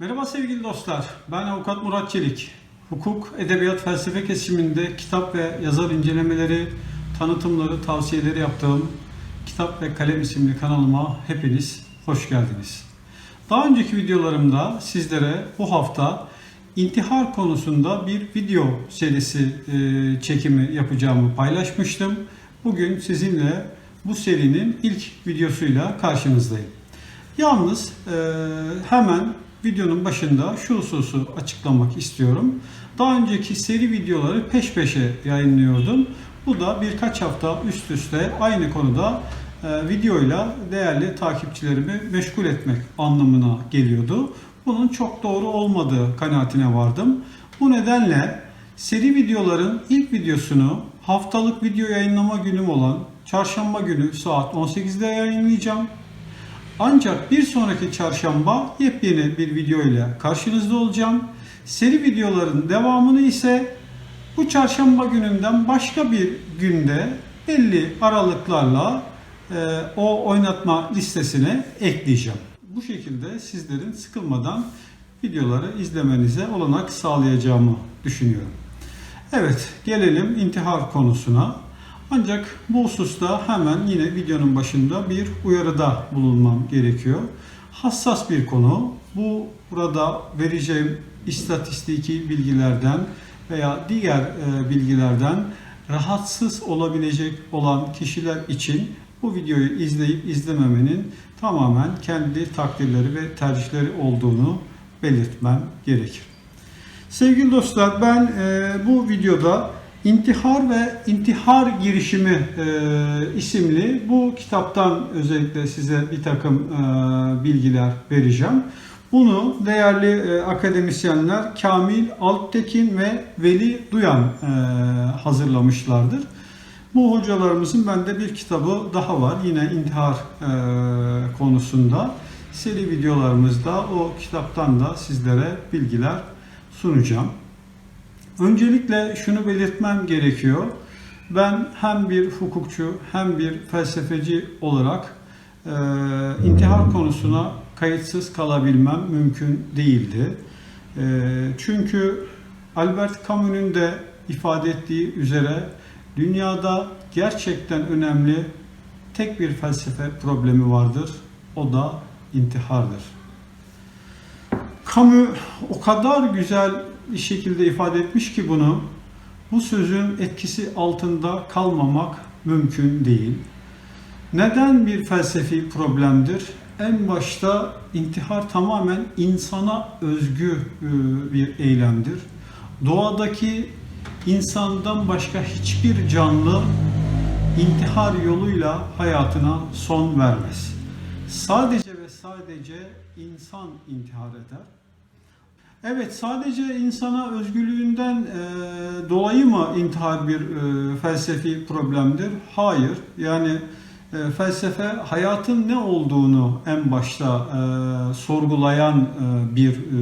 Merhaba sevgili dostlar. Ben avukat Murat Çelik. Hukuk, edebiyat, felsefe kesiminde kitap ve yazar incelemeleri, tanıtımları, tavsiyeleri yaptığım Kitap ve Kalem isimli kanalıma hepiniz hoş geldiniz. Daha önceki videolarımda sizlere bu hafta intihar konusunda bir video serisi e, çekimi yapacağımı paylaşmıştım. Bugün sizinle bu serinin ilk videosuyla karşınızdayım. Yalnız e, hemen videonun başında şu hususu açıklamak istiyorum. Daha önceki seri videoları peş peşe yayınlıyordum. Bu da birkaç hafta üst üste aynı konuda e, videoyla değerli takipçilerimi meşgul etmek anlamına geliyordu. Bunun çok doğru olmadığı kanaatine vardım. Bu nedenle seri videoların ilk videosunu haftalık video yayınlama günüm olan çarşamba günü saat 18'de yayınlayacağım. Ancak bir sonraki çarşamba yepyeni bir video ile karşınızda olacağım. Seri videoların devamını ise bu çarşamba gününden başka bir günde belli aralıklarla e, o oynatma listesine ekleyeceğim. Bu şekilde sizlerin sıkılmadan videoları izlemenize olanak sağlayacağımı düşünüyorum. Evet, gelelim intihar konusuna. Ancak bu hususta hemen yine videonun başında bir uyarıda bulunmam gerekiyor. Hassas bir konu. Bu burada vereceğim istatistiki bilgilerden veya diğer e, bilgilerden rahatsız olabilecek olan kişiler için bu videoyu izleyip izlememenin tamamen kendi takdirleri ve tercihleri olduğunu belirtmem gerekir. Sevgili dostlar ben e, bu videoda İntihar ve İntihar Girişimi e, isimli bu kitaptan özellikle size bir takım e, bilgiler vereceğim. Bunu değerli e, akademisyenler Kamil Alptekin ve Veli Duyan e, hazırlamışlardır. Bu hocalarımızın bende bir kitabı daha var yine intihar e, konusunda. Seri videolarımızda o kitaptan da sizlere bilgiler sunacağım. Öncelikle şunu belirtmem gerekiyor. Ben hem bir hukukçu hem bir felsefeci olarak e, intihar konusuna kayıtsız kalabilmem mümkün değildi. E, çünkü Albert Camus'un de ifade ettiği üzere dünyada gerçekten önemli tek bir felsefe problemi vardır. O da intihardır. Camus o kadar güzel bir şekilde ifade etmiş ki bunu bu sözün etkisi altında kalmamak mümkün değil. Neden bir felsefi problemdir? En başta intihar tamamen insana özgü e, bir eylemdir. Doğadaki insandan başka hiçbir canlı intihar yoluyla hayatına son vermez. Sadece ve sadece insan intihar eder. Evet, sadece insana özgürlüğünden e, dolayı mı intihar bir e, felsefi problemdir? Hayır. Yani e, felsefe hayatın ne olduğunu en başta e, sorgulayan e, bir e,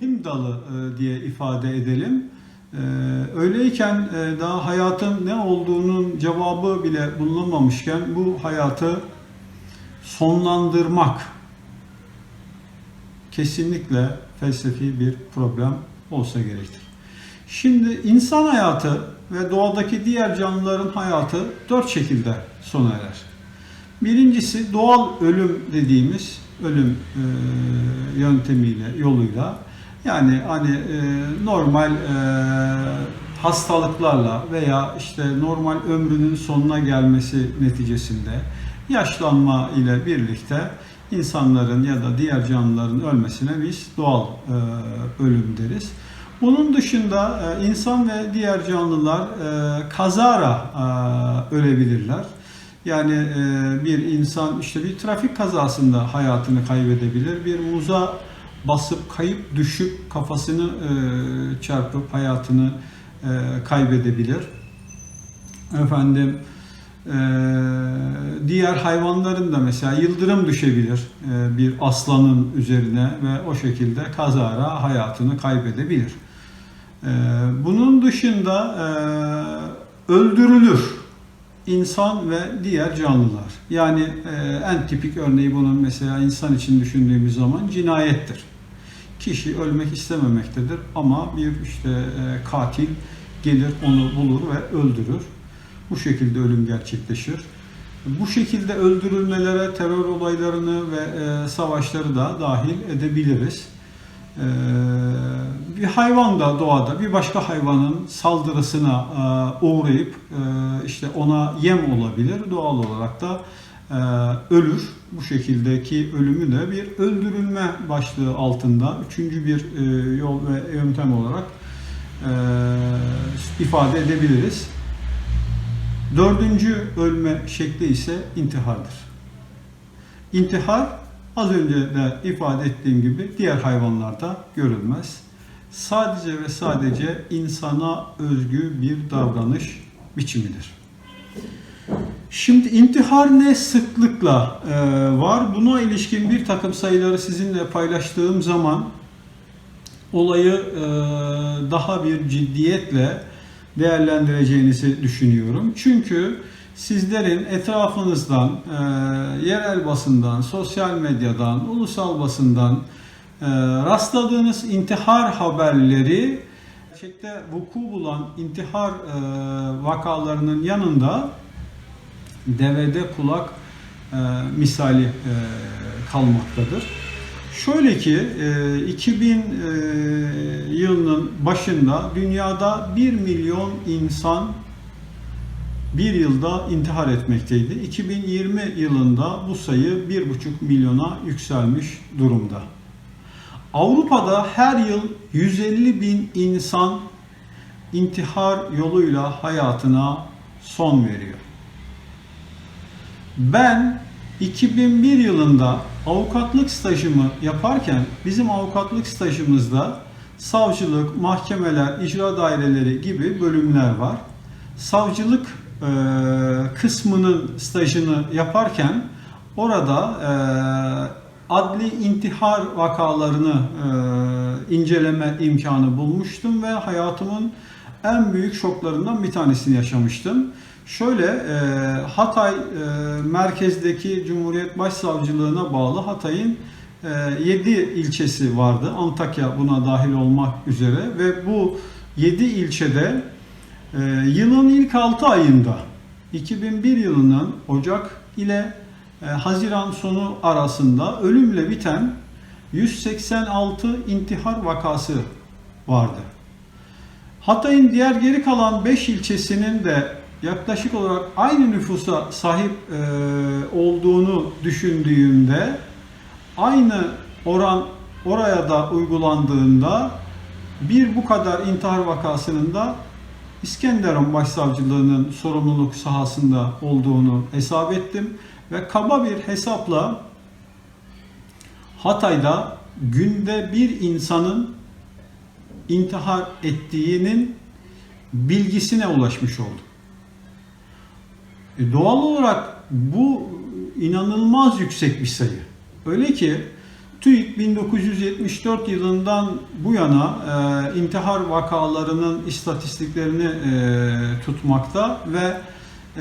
bilim dalı e, diye ifade edelim. E, öyleyken e, daha hayatın ne olduğunun cevabı bile bulunamamışken bu hayatı sonlandırmak kesinlikle felsefi bir problem olsa gerektir. Şimdi insan hayatı ve doğadaki diğer canlıların hayatı dört şekilde sona erer. Birincisi doğal ölüm dediğimiz ölüm e, yöntemiyle, yoluyla yani hani e, normal e, hastalıklarla veya işte normal ömrünün sonuna gelmesi neticesinde yaşlanma ile birlikte insanların ya da diğer canlıların ölmesine biz doğal e, ölüm deriz. Bunun dışında e, insan ve diğer canlılar e, kazara ölebilirler. Yani bir insan işte bir trafik kazasında hayatını kaybedebilir, bir muza basıp kayıp düşüp kafasını çarpıp hayatını kaybedebilir. Efendim diğer hayvanların da mesela yıldırım düşebilir e, bir aslanın üzerine ve o şekilde kazara hayatını kaybedebilir. Ee, bunun dışında e, öldürülür insan ve diğer canlılar. Yani e, en tipik örneği bunun mesela insan için düşündüğümüz zaman cinayettir. Kişi ölmek istememektedir ama bir işte katil gelir onu bulur ve öldürür. Bu şekilde ölüm gerçekleşir. Bu şekilde öldürülmelere terör olaylarını ve e, savaşları da dahil edebiliriz. E, bir hayvan da doğada bir başka hayvanın saldırısına e, uğrayıp e, işte ona yem olabilir. Doğal olarak da e, ölür. Bu şekildeki ölümü de bir öldürülme başlığı altında üçüncü bir e, yol ve yöntem olarak e, ifade edebiliriz. Dördüncü ölme şekli ise intihardır. İntihar az önce de ifade ettiğim gibi diğer hayvanlarda görülmez. Sadece ve sadece insana özgü bir davranış biçimidir. Şimdi intihar ne sıklıkla e, var? Buna ilişkin bir takım sayıları sizinle paylaştığım zaman olayı e, daha bir ciddiyetle değerlendireceğinizi düşünüyorum. Çünkü sizlerin etrafınızdan, e, yerel basından, sosyal medyadan, ulusal basından e, rastladığınız intihar haberleri gerçekte vuku bulan intihar e, vakalarının yanında devede kulak e, misali e, kalmaktadır. Şöyle ki e, 2000 e, yılının başında dünyada 1 milyon insan bir yılda intihar etmekteydi. 2020 yılında bu sayı 1,5 milyona yükselmiş durumda. Avrupa'da her yıl 150 bin insan intihar yoluyla hayatına son veriyor. Ben 2001 yılında avukatlık stajımı yaparken bizim avukatlık stajımızda savcılık, mahkemeler, icra daireleri gibi bölümler var. Savcılık e, kısmının stajını yaparken orada e, adli intihar vakalarını e, inceleme imkanı bulmuştum ve hayatımın en büyük şoklarından bir tanesini yaşamıştım. Şöyle e, Hatay e, merkezdeki Cumhuriyet Başsavcılığına bağlı Hatay'ın e, 7 ilçesi vardı. Antakya buna dahil olmak üzere ve bu 7 ilçede e, yılın ilk 6 ayında 2001 yılının Ocak ile e, Haziran sonu arasında ölümle biten 186 intihar vakası vardı. Hatay'ın diğer geri kalan 5 ilçesinin de yaklaşık olarak aynı nüfusa sahip e, olduğunu düşündüğümde aynı oran oraya da uygulandığında bir bu kadar intihar vakasının da İskenderun Başsavcılığı'nın sorumluluk sahasında olduğunu hesap ettim ve kaba bir hesapla Hatay'da günde bir insanın intihar ettiğinin bilgisine ulaşmış oldum. E doğal olarak bu inanılmaz yüksek bir sayı. Öyle ki TÜİK 1974 yılından bu yana e, intihar vakalarının istatistiklerini e, tutmakta ve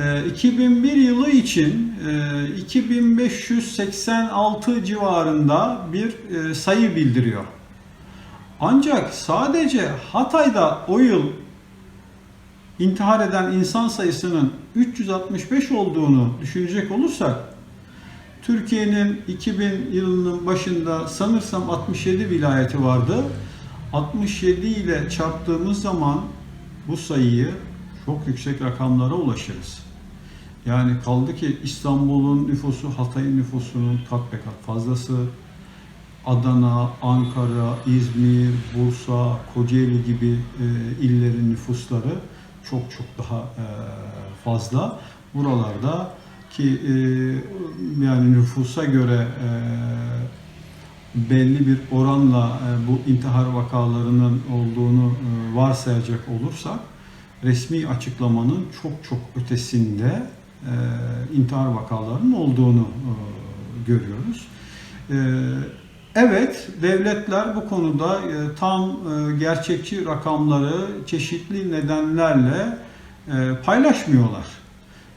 e, 2001 yılı için e, 2586 civarında bir e, sayı bildiriyor. Ancak sadece Hatay'da o yıl intihar eden insan sayısının 365 olduğunu düşünecek olursak Türkiye'nin 2000 yılının başında sanırsam 67 vilayeti vardı. 67 ile çarptığımız zaman bu sayıyı çok yüksek rakamlara ulaşırız. Yani kaldı ki İstanbul'un nüfusu Hatay'ın nüfusunun kat be kat fazlası. Adana, Ankara, İzmir, Bursa, Kocaeli gibi e, illerin nüfusları çok çok daha e, fazla. Buralarda ki e, yani nüfusa göre e, belli bir oranla bu intihar vakalarının olduğunu varsayacak olursak resmi açıklamanın çok çok ötesinde intihar vakalarının olduğunu görüyoruz. Evet, devletler bu konuda e, tam e, gerçekçi rakamları çeşitli nedenlerle e, paylaşmıyorlar.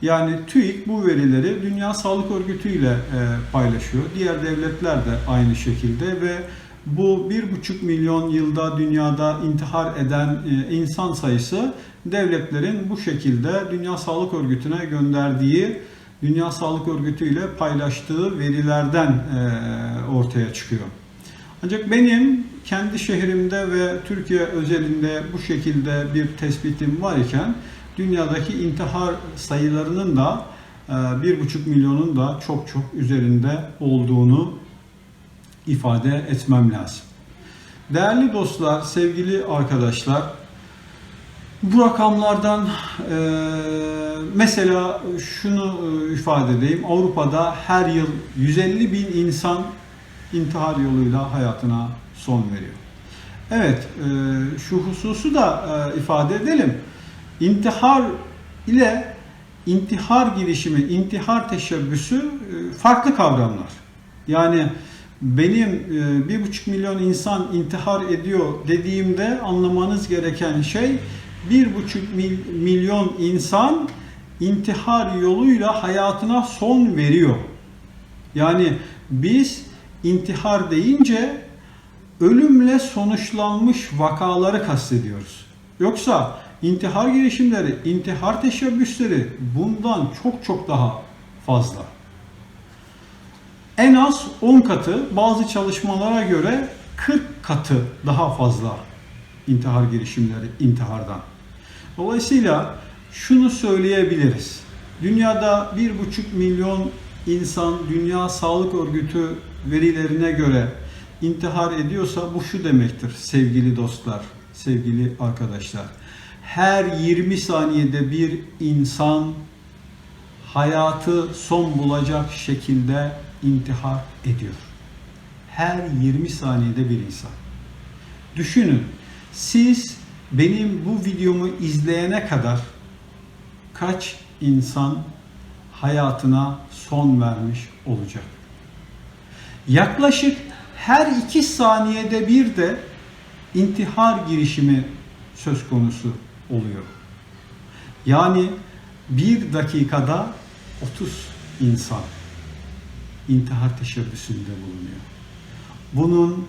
Yani TÜİK bu verileri Dünya Sağlık Örgütü ile paylaşıyor. Diğer devletler de aynı şekilde ve bu bir buçuk milyon yılda dünyada intihar eden insan sayısı devletlerin bu şekilde Dünya Sağlık Örgütü'ne gönderdiği Dünya Sağlık Örgütü ile paylaştığı verilerden e, ortaya çıkıyor. Ancak benim kendi şehrimde ve Türkiye özelinde bu şekilde bir tespitim var iken dünyadaki intihar sayılarının da e, bir buçuk milyonun da çok çok üzerinde olduğunu ifade etmem lazım. Değerli dostlar, sevgili arkadaşlar, bu rakamlardan e, mesela şunu ifade edeyim. Avrupa'da her yıl 150 bin insan intihar yoluyla hayatına son veriyor. Evet, e, şu hususu da e, ifade edelim. İntihar ile intihar girişimi, intihar teşebbüsü e, farklı kavramlar. Yani benim bir buçuk milyon insan intihar ediyor dediğimde anlamanız gereken şey bir buçuk mil- milyon insan intihar yoluyla hayatına son veriyor. Yani biz intihar deyince ölümle sonuçlanmış vakaları kastediyoruz. Yoksa intihar girişimleri, intihar teşebbüsleri bundan çok çok daha fazla. En az 10 katı, bazı çalışmalara göre 40 katı daha fazla intihar girişimleri intihardan. Dolayısıyla şunu söyleyebiliriz. Dünyada 1,5 milyon insan Dünya Sağlık Örgütü verilerine göre intihar ediyorsa bu şu demektir sevgili dostlar, sevgili arkadaşlar. Her 20 saniyede bir insan hayatı son bulacak şekilde intihar ediyor. Her 20 saniyede bir insan. Düşünün, siz benim bu videomu izleyene kadar kaç insan hayatına son vermiş olacak? Yaklaşık her 2 saniyede bir de intihar girişimi söz konusu oluyor. Yani bir dakikada 30 insan intihar teşebbüsünde bulunuyor. Bunun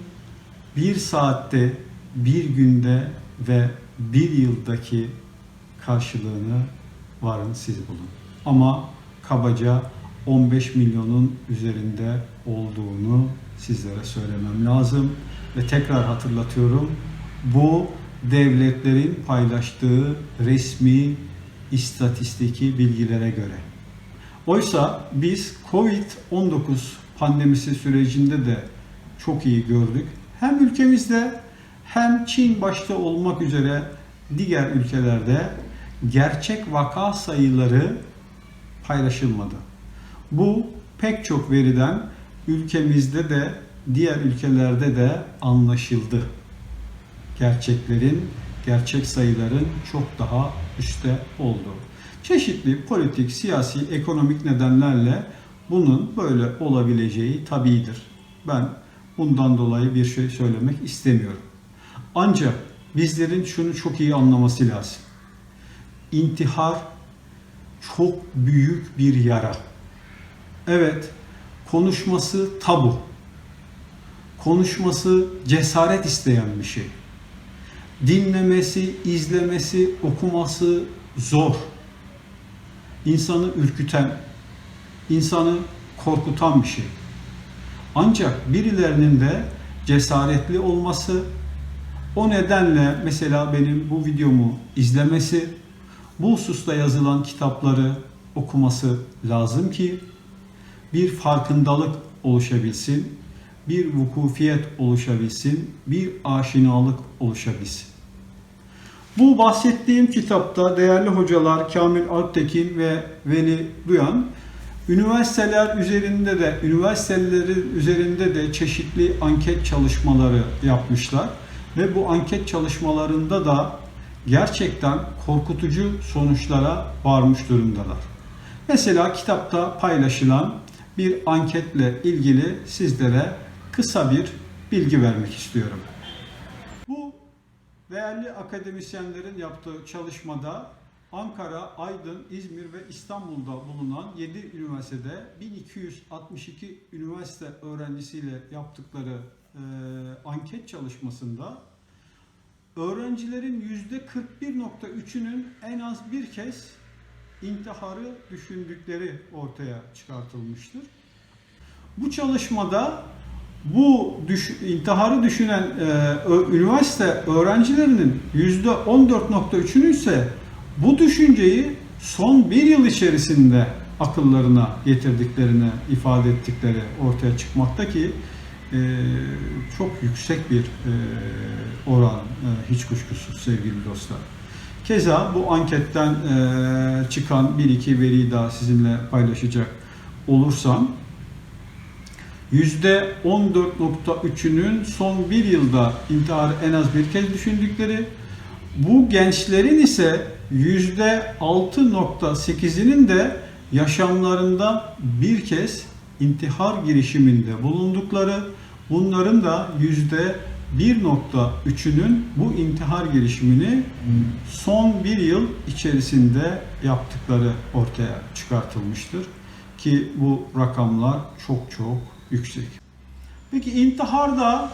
bir saatte, bir günde ve bir yıldaki karşılığını varın siz bulun. Ama kabaca 15 milyonun üzerinde olduğunu sizlere söylemem lazım. Ve tekrar hatırlatıyorum. Bu devletlerin paylaştığı resmi istatistiki bilgilere göre. Oysa biz Covid-19 pandemisi sürecinde de çok iyi gördük. Hem ülkemizde hem Çin başta olmak üzere diğer ülkelerde gerçek vaka sayıları paylaşılmadı. Bu pek çok veriden ülkemizde de diğer ülkelerde de anlaşıldı. Gerçeklerin, gerçek sayıların çok daha üstte olduğu. Çeşitli politik, siyasi, ekonomik nedenlerle bunun böyle olabileceği tabidir. Ben bundan dolayı bir şey söylemek istemiyorum. Ancak bizlerin şunu çok iyi anlaması lazım. İntihar çok büyük bir yara. Evet, konuşması tabu. Konuşması cesaret isteyen bir şey. Dinlemesi, izlemesi, okuması zor. İnsanı ürküten, insanı korkutan bir şey. Ancak birilerinin de cesaretli olması, o nedenle mesela benim bu videomu izlemesi, bu hususta yazılan kitapları okuması lazım ki bir farkındalık oluşabilsin, bir vukufiyet oluşabilsin, bir aşinalık oluşabilsin. Bu bahsettiğim kitapta değerli hocalar Kamil Alptekin ve Veli Duyan üniversiteler üzerinde de üniversitelerin üzerinde de çeşitli anket çalışmaları yapmışlar ve bu anket çalışmalarında da gerçekten korkutucu sonuçlara varmış durumdalar. Mesela kitapta paylaşılan bir anketle ilgili sizlere kısa bir bilgi vermek istiyorum. Bu değerli akademisyenlerin yaptığı çalışmada Ankara, Aydın, İzmir ve İstanbul'da bulunan 7 üniversitede 1262 üniversite öğrencisiyle yaptıkları e, anket çalışmasında öğrencilerin yüzde 41.3'ünün en az bir kez intiharı düşündükleri ortaya çıkartılmıştır. Bu çalışmada bu düş, intiharı düşünen e, üniversite öğrencilerinin yüzde 14.3'ünün ise bu düşünceyi son bir yıl içerisinde akıllarına getirdiklerini ifade ettikleri ortaya çıkmakta ki çok yüksek bir e, oran e, hiç kuşkusuz sevgili dostlar. Keza bu anketten e, çıkan bir iki veriyi daha sizinle paylaşacak olursam %14.3'ünün son bir yılda intiharı en az bir kez düşündükleri, bu gençlerin ise %6.8'inin de yaşamlarında bir kez intihar girişiminde bulundukları, bunların da %1.3'ünün bu intihar girişimini son bir yıl içerisinde yaptıkları ortaya çıkartılmıştır. Ki bu rakamlar çok çok yüksek. Peki intiharda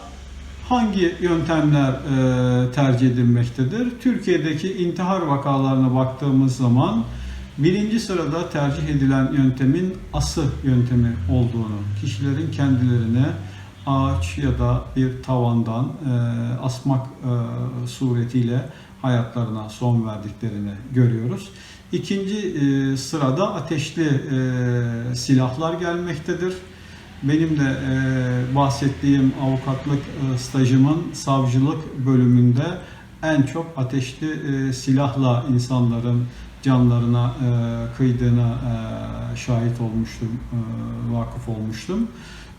hangi yöntemler e, tercih edilmektedir? Türkiye'deki intihar vakalarına baktığımız zaman birinci sırada tercih edilen yöntemin ası yöntemi olduğunu, kişilerin kendilerine ağaç ya da bir tavandan e, asmak e, suretiyle hayatlarına son verdiklerini görüyoruz. İkinci e, sırada ateşli e, silahlar gelmektedir. Benim de e, bahsettiğim avukatlık e, stajımın savcılık bölümünde en çok ateşli e, silahla insanların canlarına e, kıydığına e, şahit olmuştum, e, vakıf olmuştum.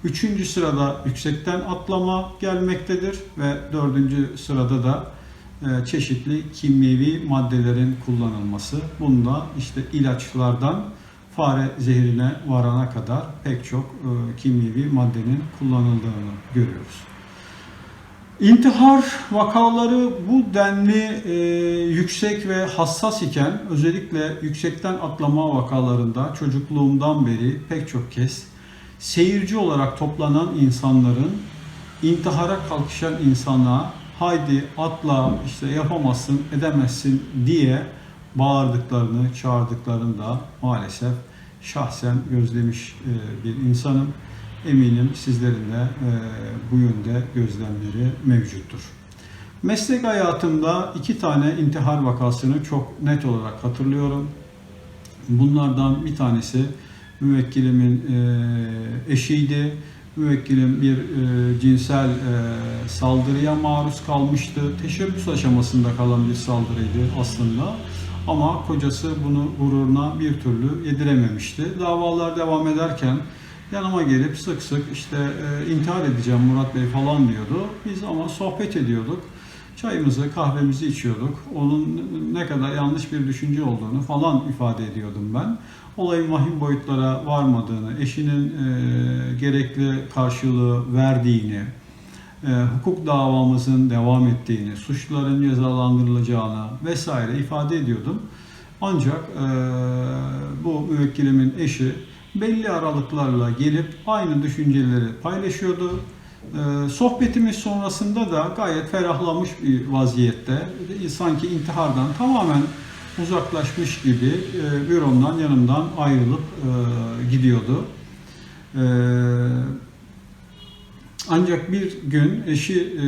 Üçüncü sırada yüksekten atlama gelmektedir ve dördüncü sırada da e, çeşitli kimyevi maddelerin kullanılması. Bunda işte ilaçlardan fare zehrine varana kadar pek çok e, kimyevi maddenin kullanıldığını görüyoruz. İntihar vakaları bu denli e, yüksek ve hassas iken özellikle yüksekten atlama vakalarında çocukluğumdan beri pek çok kez seyirci olarak toplanan insanların intihara kalkışan insana haydi atla işte yapamazsın edemezsin diye bağırdıklarını çağırdıklarını da maalesef şahsen gözlemiş e, bir insanım. Eminim sizlerin de e, bu yönde gözlemleri mevcuttur. Meslek hayatımda iki tane intihar vakasını çok net olarak hatırlıyorum. Bunlardan bir tanesi müvekkilimin e, eşiydi. Müvekkilim bir e, cinsel e, saldırıya maruz kalmıştı. Teşebbüs aşamasında kalan bir saldırıydı aslında. Ama kocası bunu gururuna bir türlü yedirememişti. Davalar devam ederken yanıma gelip sık sık işte intihar edeceğim Murat Bey falan diyordu. Biz ama sohbet ediyorduk. Çayımızı, kahvemizi içiyorduk. Onun ne kadar yanlış bir düşünce olduğunu falan ifade ediyordum ben. Olayın vahim boyutlara varmadığını, eşinin e, gerekli karşılığı verdiğini, e, hukuk davamızın devam ettiğini, suçluların cezalandırılacağını vesaire ifade ediyordum. Ancak e, bu müvekkilimin eşi belli aralıklarla gelip aynı düşünceleri paylaşıyordu. E, sohbetimiz sonrasında da gayet ferahlamış bir vaziyette, sanki intihardan tamamen uzaklaşmış gibi e, büromdan yanımdan ayrılıp e, gidiyordu. E, ancak bir gün eşi e,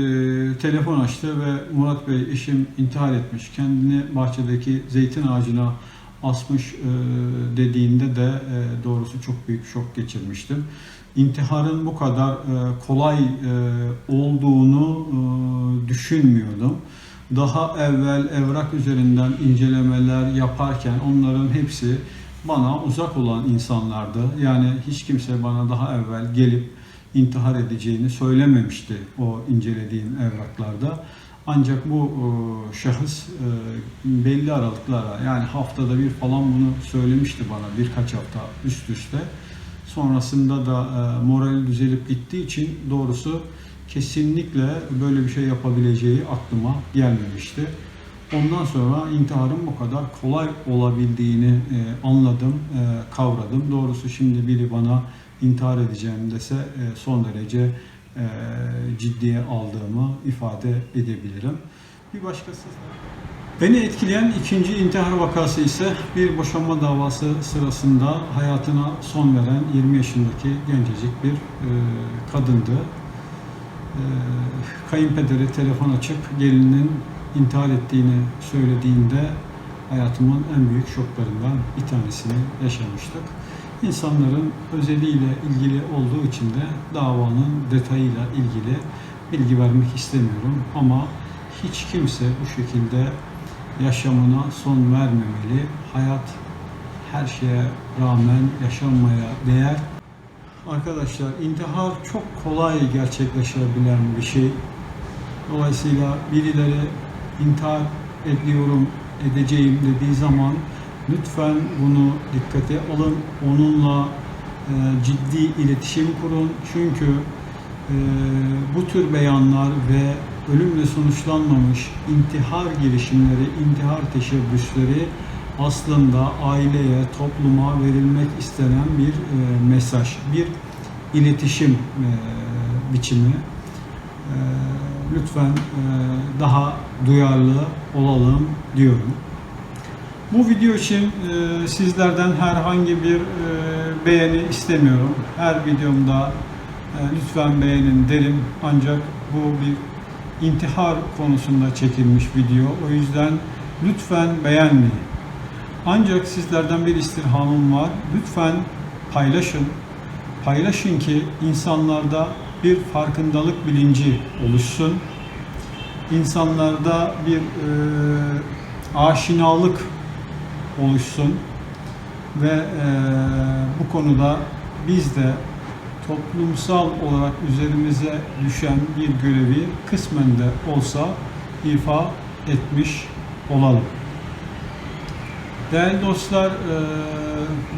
telefon açtı ve Murat Bey eşim intihar etmiş, kendini bahçedeki zeytin ağacına asmış e, dediğinde de e, doğrusu çok büyük şok geçirmiştim. İntiharın bu kadar e, kolay e, olduğunu e, düşünmüyordum. Daha evvel evrak üzerinden incelemeler yaparken onların hepsi bana uzak olan insanlardı. Yani hiç kimse bana daha evvel gelip intihar edeceğini söylememişti o incelediğim evraklarda. Ancak bu şahıs belli aralıklarla yani haftada bir falan bunu söylemişti bana birkaç hafta üst üste. Sonrasında da e, morali düzelip gittiği için doğrusu kesinlikle böyle bir şey yapabileceği aklıma gelmemişti. Ondan sonra intiharın bu kadar kolay olabildiğini e, anladım, e, kavradım. Doğrusu şimdi biri bana intihar edeceğim dese e, son derece e, ciddiye aldığımı ifade edebilirim. Bir başkası Beni etkileyen ikinci intihar vakası ise bir boşanma davası sırasında hayatına son veren 20 yaşındaki gencecik bir e, kadındı. E, kayınpederi telefon açıp gelinin intihar ettiğini söylediğinde hayatımın en büyük şoklarından bir tanesini yaşamıştık. İnsanların özeliyle ilgili olduğu için de davanın detayıyla ilgili bilgi vermek istemiyorum ama hiç kimse bu şekilde yaşamına son vermemeli. Hayat her şeye rağmen yaşanmaya değer. Arkadaşlar intihar çok kolay gerçekleşebilen bir şey. Dolayısıyla birileri intihar ediyorum, edeceğim dediği zaman lütfen bunu dikkate alın. Onunla e, ciddi iletişim kurun. Çünkü e, bu tür beyanlar ve ölümle sonuçlanmamış intihar girişimleri, intihar teşebbüsleri aslında aileye, topluma verilmek istenen bir e, mesaj, bir iletişim e, biçimi. E, lütfen e, daha duyarlı olalım diyorum. Bu video için e, sizlerden herhangi bir e, beğeni istemiyorum. Her videomda e, lütfen beğenin derim. Ancak bu bir intihar konusunda çekilmiş video. O yüzden lütfen beğenmeyin. Ancak sizlerden bir istirhamım var. Lütfen paylaşın. Paylaşın ki insanlarda bir farkındalık bilinci oluşsun. İnsanlarda bir e, aşinalık oluşsun ve e, bu konuda biz de toplumsal olarak üzerimize düşen bir görevi kısmen de olsa ifa etmiş olalım. Değerli dostlar, e,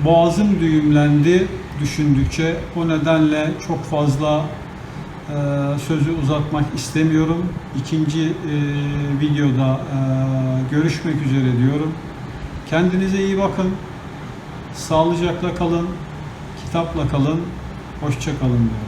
boğazım düğümlendi düşündükçe. O nedenle çok fazla e, sözü uzatmak istemiyorum. İkinci e, videoda görüşmek üzere diyorum. Kendinize iyi bakın. Sağlıcakla kalın. Kitapla kalın. Hoşça kalın diyorum.